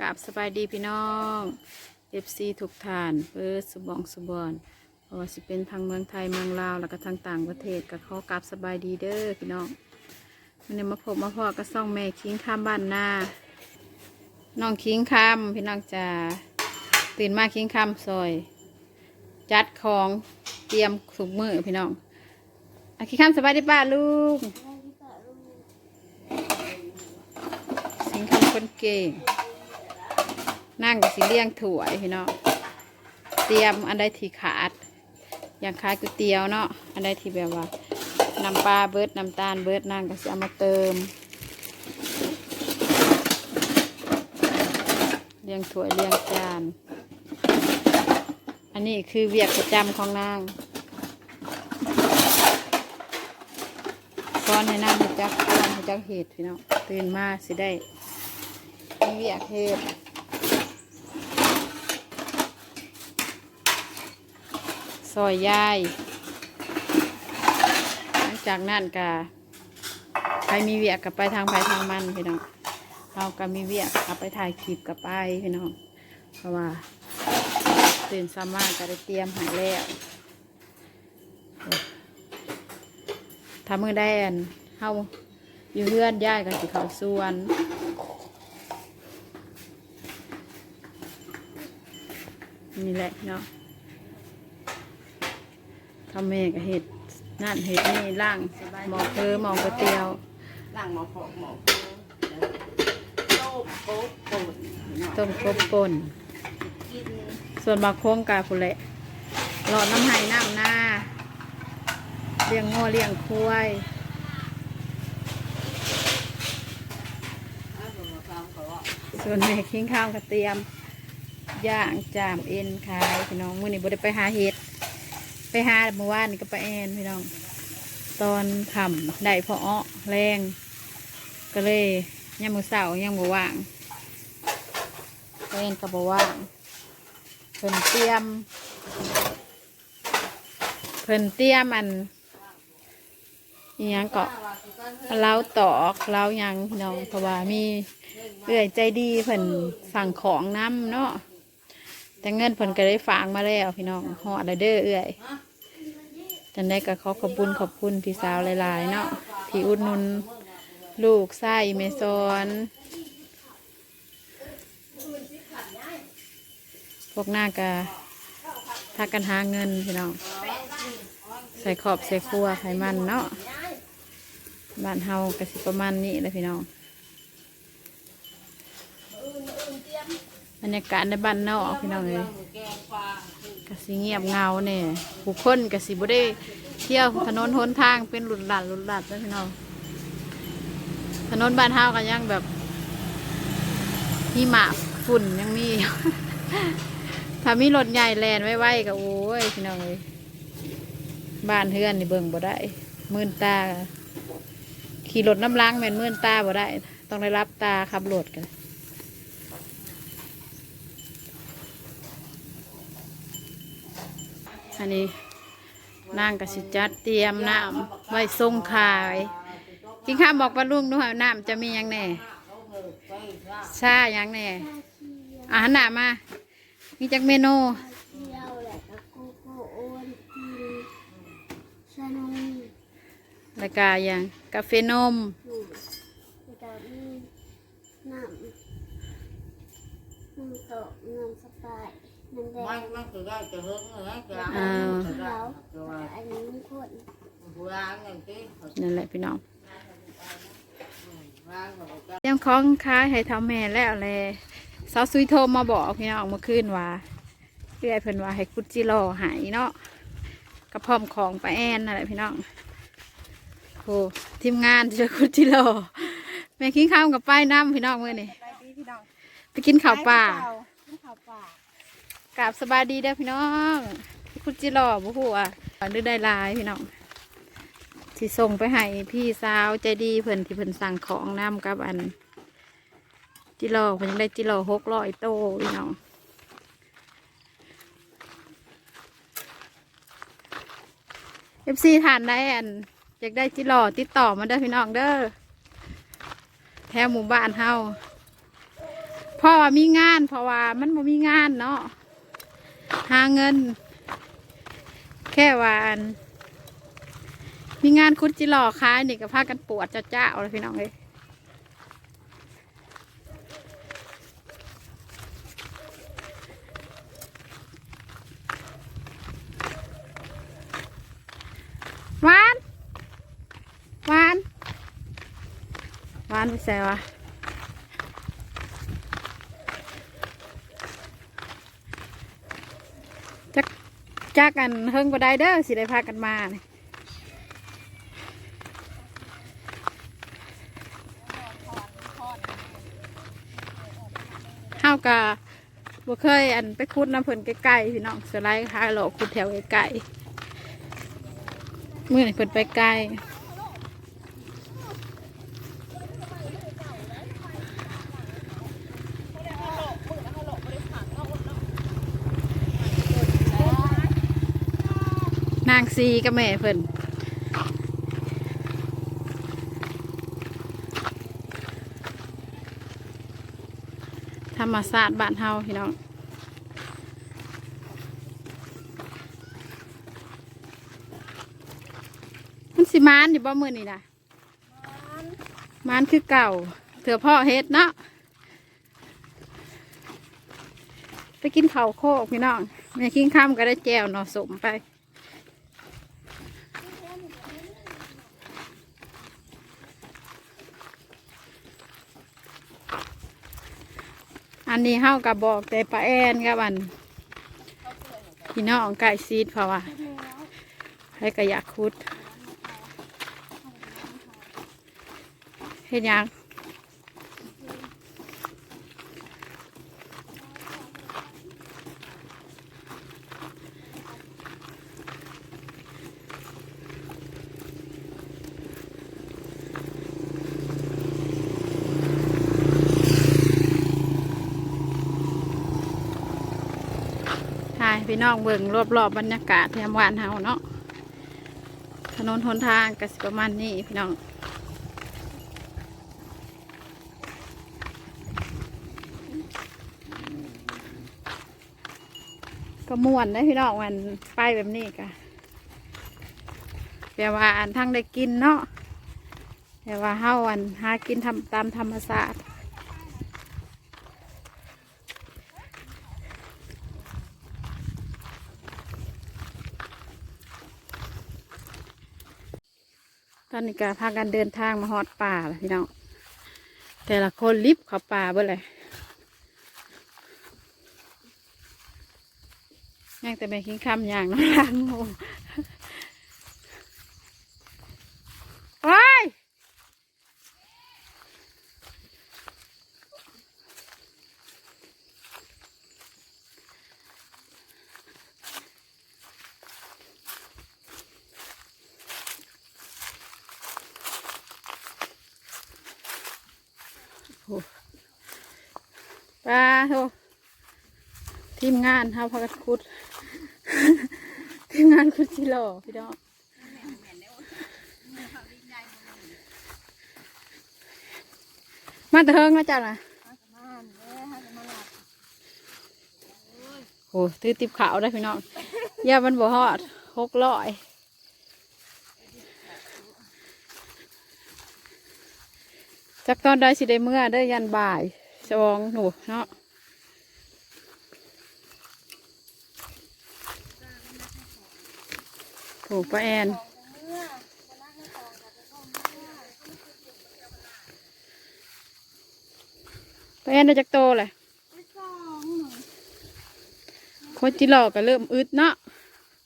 กับสบายดีพี่น้องเอฟซีทุกท่านเปิดสุบองสุบอนเพราะว่าสิเป็นทางเมืองไทยเมืองลาวแล้วก็ทางต่างประเทศก็ขอกราบสบายดีเด้อพี่น้องวันนี้มาพบมาพ่อก็ซ่องแม่คิงข้ามบ้านนาน้องคิงคำพี่น้องจ๋าตื่นมาคิงคำซอย จัดของเตรียมสุกมือพี่น้องอะคิงคำสบายดีป้าลูกคิงคำคนเก่ง นั่งกับสีเลี้ยงถั่วยพี่น้องเตรียมอันใดที่ขาด อย่างขายก๋วยเตี๋ยวเนาะอันใดที่แบบว่าน้ำปลาเบิดน้ำตาลเบิดนั่งก็สิเอามาเติมเลี้ยงถั่วยเลี้ยงจาน อันนี้คือเวียกประจำของนางก้อนให้นางให้จักก้อนให้จักเห็ดพี่น้องตื่นมาสิได้มีเวียกเห็ด ซอยยายหลังจากนั้นก็ใครมีเวียกกับไปทางไปทางมันพี่น้องเราก็มีเวียกกับไปถ่ายคลิปกับไปพี่น้องเพราะว่าตื่นสามารถก็ได้เตรียมหายแล้วทำมือได้อันเฮาอยู่เพื่อนย่ายกับสิเขาส่วนนี่แหละพี่น้อง ทำเมกเห็ดนั่นเห็ดนี่ล่างหมอเพอหมอก๋วยเตียวล่างหมอพอกหมอโต้โป๊ะป่นต้มกบป่นกินส่วนบาโค้งกาพุนแหละหลอดน้ำไห้น้ำหน้าเลี้ยงง้อเลี้ยงควายส่วนแม่คิงข้าวกระเตรียมย่างจามเอ็นขายพี่น้องมื้อนี้บ่ได้ไปหาเห็ด ไปหาเมื่อวานนี่ก็ไปแอนพี่น้อง ตอนทำได้พออ้อแรง ก็เลยยังมือเสายังบ่ว่างแอนก็บ่ว่างเพิ่นเตรียม เพิ่นเตรียมอันอิหยังเกาะเล้าตอกเล้ายังพี่น้องเพราะว่ามีเอื่อยใจดีเพิ่นสั่งของน้ำเนาะแต่เงินเพิ่นก็ได้ฝากมาแล้วพี่น้องหอดเด้อเอื่อย จันได้ก็ขอขอบคุณขอบคุณพี่สาวหลาย ๆ เนาะที่อุดหนุนลูกไส้เมซอนพวกหน้ากาถ้ากันหาเงินพี่น้องใส่ขอบใส่ครัวไขมันเนาะบ้านเฮากระสิประมาณนี้เลยพี่น้องบรรยากาศในบ้านนอกพี่น้องเลย กงปลากะสิเงียบเงาเนี่ยผู้คนกะสิบ่ได้เที่ยวถนนหนทางเป็นหลุดหลัดหลุดหลัดแล้วพี่น้องถนนบ้านเฮากันยังแบบหิมะฝุ่นยังมีถ้ามีรถใหญ่แลนไว้ๆก็โอ้ยพี่น้องเลยบ้านเฮือนนี่เบิ่งบ่ได้มื่นตา ขี่รถน้ำล้างแม่นมื่นตาบ่ได้ ต้องได้รับตาขับรถกัน อันนี้นางกสิจัดเตรียมน้ำไว้ส่งขายกินข้าวบอกปลาลุงด้วยน้ำจะมียังแน่ชายังแน่อาหารหนามามีจักเมนูเที่ยวแหละกับโกโก้โอนกินชานมแล้วก็หยังกาแฟนมหนูแล้วก็มีน้ำน้ำโตน้ำสไป ร์น้ำแดมันงมันคือได้จะเฮิงเลยจะอ่าจะได้แล้วจะว่าอันนี้มีคนหัวร้างอย่างที่นั่นแหละพี่น้องร้างแบบก็เตรียมของขายให้ทำแม่แล้วเลยสาวซุยโทรมาบอกพี่น้องเมื่อคืนว่าเพื่อเพิ่นว่าให้กุดจิโร่หายเนาะกระพร้อมของไปาแอนนั่นแหละพี่น้องโอ้ทีมงานเจอกุดจิโร่แม่กินข้าวกับป้ายน้ำพี่น้องเมื่อนี่ไปกินข้าวป่าข้าวป่า กราบสบายดีเด้อพี่น้องกุดจิโร่บุหัวดื้อได้ลายพี่น้องที่ส่งไปให้พี่สาวใจดีเพิ่นที่เพิ่นสั่งของน้ำกับอัน จิโร่เพิ่นยังได้จิโร่หกร้อยโตพี่น้องเอฟซีทานได้อันอยากได้จิโร่ติดต่อมาเด้อพี่น้องเด้อแถวหมู่บ้านเฮาพ่อว่ามีงานเพราะว่ามันบ่มีงานเนาะ หาเงิน แค่วาอันมีงานคุดจิหล่อค้ายนี่ก็พากันปวดจะเจ้าเลยพี่น้องเลยหวานหวานหวานไปใส่วะ จักกันเฮิงบ่ได้เด้อสิได้พากันมานี่เฮากะบ่เคยอันไปคุดน้ำเพิ่นใกล้ๆพี่น้องสไลด์ค่ะหลอกคุดแถวใกล้ๆมื่อนี่เพิ่นไปไกล นางซีกับแม่เพิ่นธรรมศาสตร์บ้านเฮาพี่น้องมันสิมานอยู่บ่มือนี่นะมานคือเก่าเถื่อพ่อเฮ็ดเนาะไปกินข้าวโคกพี่น้องแม่กินข้ามก็ได้แจวหน่อสมไป อันนี้เฮากับบอกแต่ปลาแอนกับอันพี่น้องไก่ซีดเพราะว่าให้กระยากคุดเห็นยัง พี่น้องเบิ่งรอบๆบบรรยากาศแถมหวานเฮาเนาะถนนหนทางก็สิประมาณนี้พี่น้องก็ม่วนได้พี่น้องมันไปแบบนี้กะแต่ว่าอันทั้งได้กินเนาะแต่ว่าเฮาอันหากินทำตามธรรมศาสต ตอนนี้ก็พากันเดินทางมาฮอดป่าแล้วพี่น้องแต่ละคนรีบเข้าป่าเบ่เลยยังแต่แม่คิงคำอย่างน้ำล้างโมโอ้ยโอ้ ปลาโหทีมงานเฮาพากันคุด ทีมงานคุดชิโลพี่น้องมาแต่เฮิงนะจ๊ะนะโอ้ตื้อติบขาวได้พี่น้องอย่ามันบ่ฮอดหกร้อย จักตอนได้สิได้เมื่อได้ยันบ่ายสองหนูเนาะถูกป้าแอนป้าแอนได้จากโตเลยคนจิหลอกก็เริ่มอึดเนาะ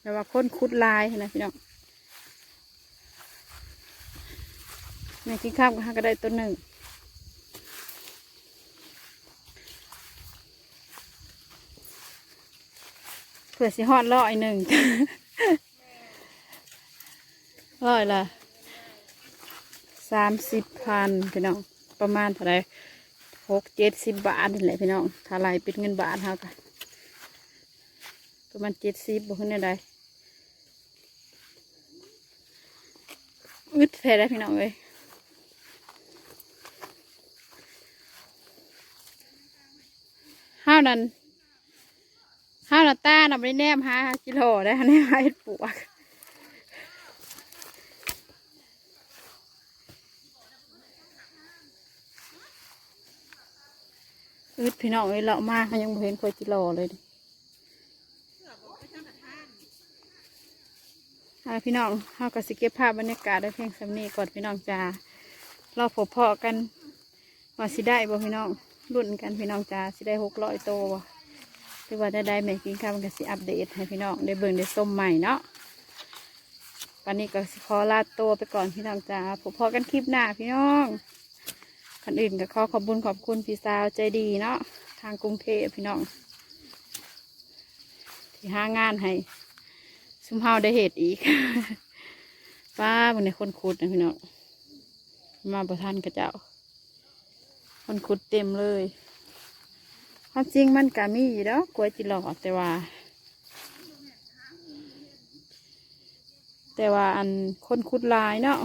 แต่ว่าคนคุดลายนะพี่น้องแม่กินข้าวก็ได้ตัวหนึ่ง เผื่อสิฮอดร้อยหนึ่งร้อยละสามสิบพันพี่น้อง ประมาณเท่าไรหกเจ็ดสิบบาทนี่แหละพี่น้องถ้าไรเป็นเงินบาทเท่ากันประมาณเจ็ดสิบบุขึ้นได้อึดแท้ได้พี่น้องเลยห้านั้น ห้าวนาตาน่ะไม่ได้แนมห้ากิโลได้แนมหาเห็ดปวกอึดพี่น้องเอ้ยเลาะมาเขายังบ่เห็นพอกิโลเลยดิอ่าพี่น้องเฮาก็สิเก็บภาพบรรยากาศได้เพียงสำนีก่อนพี่น้องจ้าเราพบพอกันว่าสิได้บ่พี่น้องรุ่นกันพี่น้องจ้าสิได้หกร้อยโตบ่ หรือว่าได้ได้แม่กินข้าวมันก็สิอัปเดตให้พี่น้องได้เบิ่งได้ส้มใหม่เนาะวันนี้ก็สิขอลาตัวไปก่อนพี่น้องจ้าพบพอกันคลิปหน้าพี่น้องคนอื่นก็ขอขอบคุญขอบคุณพี่สาวใจดีเนาะทางกรุงเทพพี่น้อง ที่ห้างานให้ซุมเฮาได้เหตุอีกป้าบนในคนขุดนะพี่น้องมาประทานกระเจ้ามันขุดเต็มเลย ความจริงมันก็มีอยู่แล้วกล้วยจิหลอกแต่ว่า แต่ว่าอันคนคุดลายเนาะ